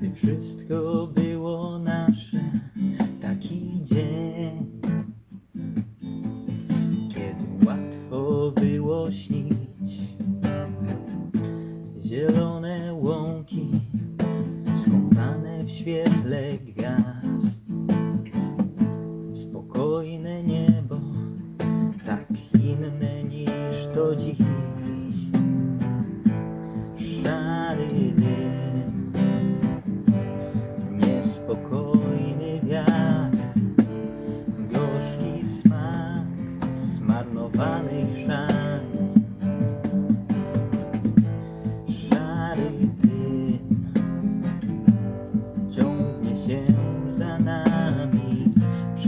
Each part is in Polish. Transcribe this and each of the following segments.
Kiedy wszystko było nasze, taki dzień, kiedy łatwo było śnić. Zielone łąki, skąpane w świetle gwiazd, spokojne niebo tak inne niż to dziś.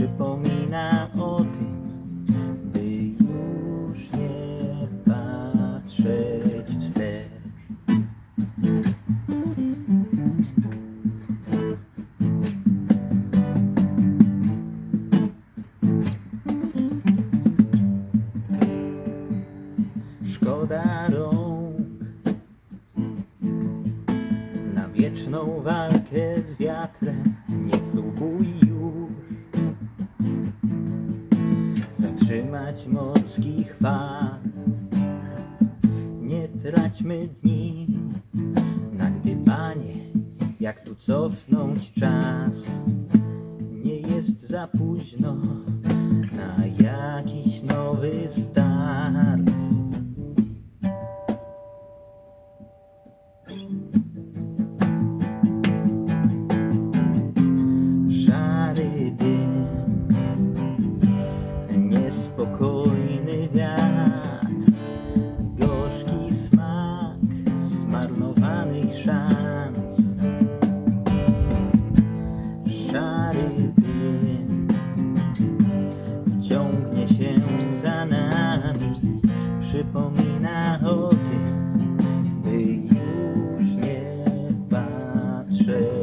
Przypomina o tym, by już nie patrzeć wstecz. Szkoda rąk na wieczną walkę z wiatrem. Nie próbuj już zatrzymać morskich fal. Nie traćmy dni na gdybanie, jak tu cofnąć czas. Nie jest za późno na jakiś nowy start. szary dym Ciągnie się za nami Przypomina o tym By już nie patrzeć.